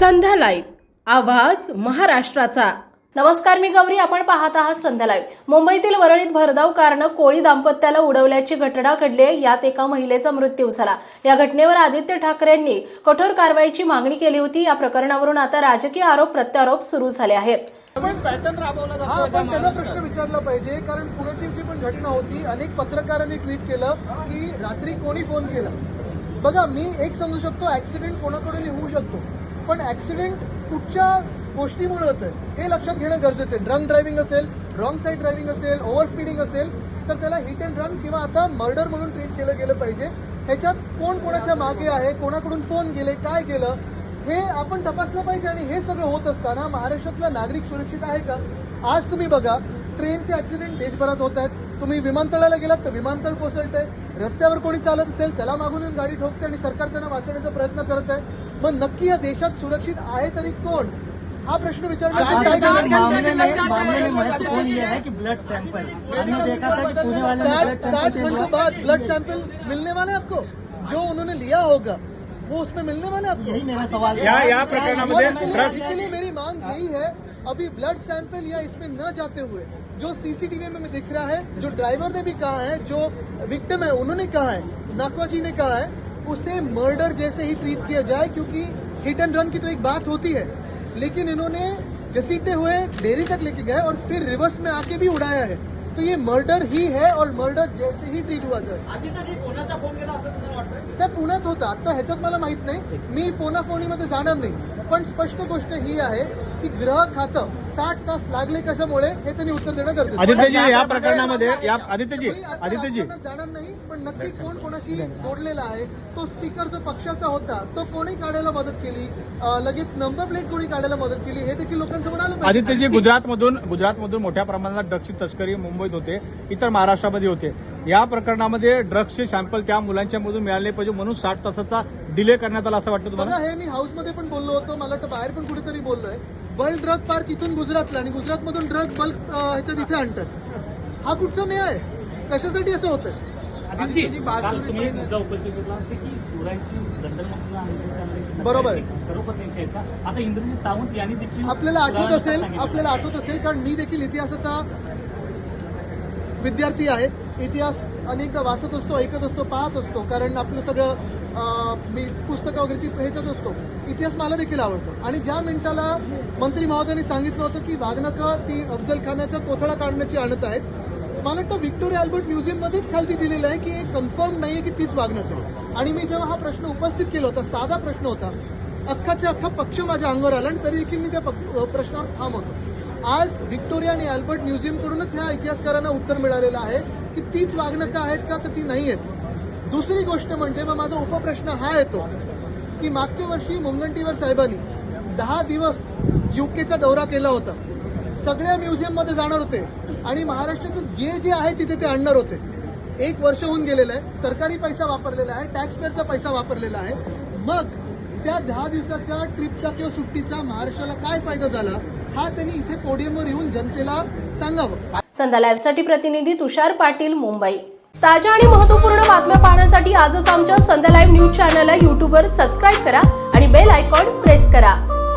संध्या live. आवाज महाराष्ट्राचा. नमस्कार मी गौरी. आपण पाहत आहात संध्या लाईव्ह. मुंबईतील वरळीत भरधाव कारनं कोळी दाम्पत्याला उडवल्याची घटना घडली आहे. यात एका महिलेचा मृत्यू झाला. या घटनेवर आदित्य ठाकरेंनी कठोर कारवाईची मागणी केली होती. या प्रकरणावरून आता राजकीय आरोप प्रत्यारोप सुरू झाले आहेत. पण पॅटर्न राबवला हा जातो पण त्याचा प्रश्न विचारला पाहिजे. कारण पुण्याची जी पण घटना होती. अनेक पत्रकारांनी ट्विट केलं की रात्री कोणी फोन केला. बघा मी एक समजू शकतो ऍक्सिडेंट कोणाकडून होऊ शकतो? पण ऍक्सिडेंट कुठच्या गोष्टीमुळे होतंय हे लक्षात घेणं गरजेचं आहे. ड्रंक ड्रायव्हिंग असेल रॉंग साईड ड्रायव्हिंग असेल ओव्हर स्पीडिंग असेल तर त्याला हिट अँड रन किंवा आता मर्डर म्हणून ट्रीट केलं गेलं पाहिजे. ह्याच्यात कोण कोणाच्या मागे आहे कोणाकडून फोन गेले काय केलं हे आपण तपासलं पाहिजे आणि हे सगळं होत असताना महाराष्ट्रातला नागरिक सुरक्षित आहे का? आज तुम्ही बघा ट्रेनचे ऍक्सिडेंट देशभरात होत आहेत. तुम्ही विमानतळाला गेलात तर विमानतळ कोसळत आहे रस्त्यावर कोणी चालत असेल त्याला मागून येऊन गाडी ठोकते आणि सरकार त्यांना वाचवण्याचा प्रयत्न करत आहे मग नक्की या देशात सुरक्षित आहे तरी कोण? हा प्रश्न विचारण्यात आज काय मामले में मामले में महत्वपूर्ण ये है कि ब्लड सैंपल हमने देखा था कि पुणे वाले ब्लड साठ के बाद ब्लड सैंपल मिलने वाले आपको? जो उन्होंने लिया होगा वो उसमें मिलने वाले आपको? यही मेरा सवाल है। या- या प्रकरणामध्ये इसीलिए मेरी मांग यही है अभी ब्लड सैंपल या इसमें न जाते हुए जो सीसीटीवी में दिख रहा है जो ड्राइवर ने भी कहा है जो विक्टिम है उन्होंने कहा है नाकवा जी ने कहा है उसे मर्डर जैसे ही ट्रीट किया जाए क्योंकि हिट एंड रन की तो एक बात होती है। लेकिन इन्होंने घसीटते हुए डेयरी तक लेके गए और फिर रिवर्स में आके भी उड़ाया है। तो ये मर्डर ही है और मर्डर जैसे ही ट्रीट हुआ जाए। त्या पुण्यात होता आता ह्याच्यात मला माहित नाही मी फोनाफोनीमध्ये जाणार नाही। पण स्पष्ट गोष्ट ही आहे की ग्रह खातं साठ तास लागले कशामुळे हे त्यांनी उत्तर देणं गरजेचं आहे. आदित्यजी या प्रकरणामध्ये या आदित्यजी मी आता आदित्यजी. राजकारणात जाणार नाही पण नक्की कोण कोणाशी जोडलेला आहे तो स्टिकर जो पक्षाचा होता तो कोणी काढायला मदत केली? अं, लगेच नंबर प्लेट कोणी काढायला मदत केली? हे देखील लोकांसमोर आलं पाहिजे. आदित्यजी गुजरातमधून गुजरातमधून मोठ्या प्रमाणात ड्रग्सची तस्करी मुंबईत होते इतर महाराष्ट्रामध्ये होते. या प्रकरणामध्ये ड्रग्सचे सॅम्पल त्या मुलांच्या मधून मिळाले पाहिजे म्हणून साठ तासाचा डिले करण्यात आला असं वाटतं तुम्हाला? हे मी हाऊसमध्ये पण बोललो होतो. मला वाटतं बाहेर पण कुठेतरी बोललोय. बल्क ड्रग पार्क इथून गुजरातला आणि गुजरातमधून ड्रग बल्क ह्याच्यात इथे आणतात. हा कुठचा न्याय आहे? कशासाठी असं होतंय? होता बरोबर. आता इंद्रजित सावंत यांनी देखील आपल्याला आठवत असेल. आपल्याला आठवत असेल कारण मी देखील इतिहासाचा विद्यार्थी आहे इतिहास अनेकदा वाचत असतो ऐकत असतो पाहत असतो. कारण आपलं सगळं मी पुस्तकं वगैरे ती ह्याच्यात असतो. इतिहास मला देखील आवडतो. आणि ज्या मिनिटाला मंत्री महोदयांनी सांगितलं होतं की वाघनकं ती अफजल खानाचा कोथळा काढण्याची आणत आहेत मला वाटतं व्हिक्टोरिया अल्बर्ट म्युझियममध्येच खालती दिलेलं आहे की एक कन्फर्म आहे की तीच वागणूक आणि मी जेव्हा हा प्रश्न उपस्थित केला होता साधा प्रश्न होता अख्खाच्या अख्खा पक्ष माझ्या अंगावर आला आणि तरी देखील मी त्या प्रश्नावर ठाम होतो. आज व्हिक्टोरिया आणि अल्बर्ट म्युझियमकडूनच ह्या इतिहासकारांना उत्तर मिळालेलं आहे की तीच वागणुका आहेत का तर ती नाही आहेत. दुसरी गोष्ट म्हणजे मग माझा उपप्रश्न हा येतो की मागच्या वर्षी मुनगंटीवार साहेबांनी दहा दिवस युकेचा दौरा केला होता. सगळ्या म्युझियममध्ये जाणार होते आणि महाराष्ट्राचं जे जे आहे तिथे ते आणणार होते. एक वर्ष होऊन गेलेलं आहे. सरकारी पैसा वापरलेला आहे टॅक्स पेअरचा पैसा वापरलेला आहे. मग त्या दहा दिवसाच्या ट्रिपचा किंवा सुट्टीचा महाराष्ट्राला काय फायदा झाला हा त्यांनी इथे पोडियमवर येऊन जनतेला सांगावं. संध्या लाईव्हसाठी प्रतिनिधी तुषार पाटील मुंबई. ताज्या आणि महत्त्वपूर्ण बातम्या पाहण्यासाठी आजच आमच्या संध्या लाईव्ह न्यूज चॅनलला युट्यूबवर सबस्क्राईब करा आणि बेल आयकॉन प्रेस करा.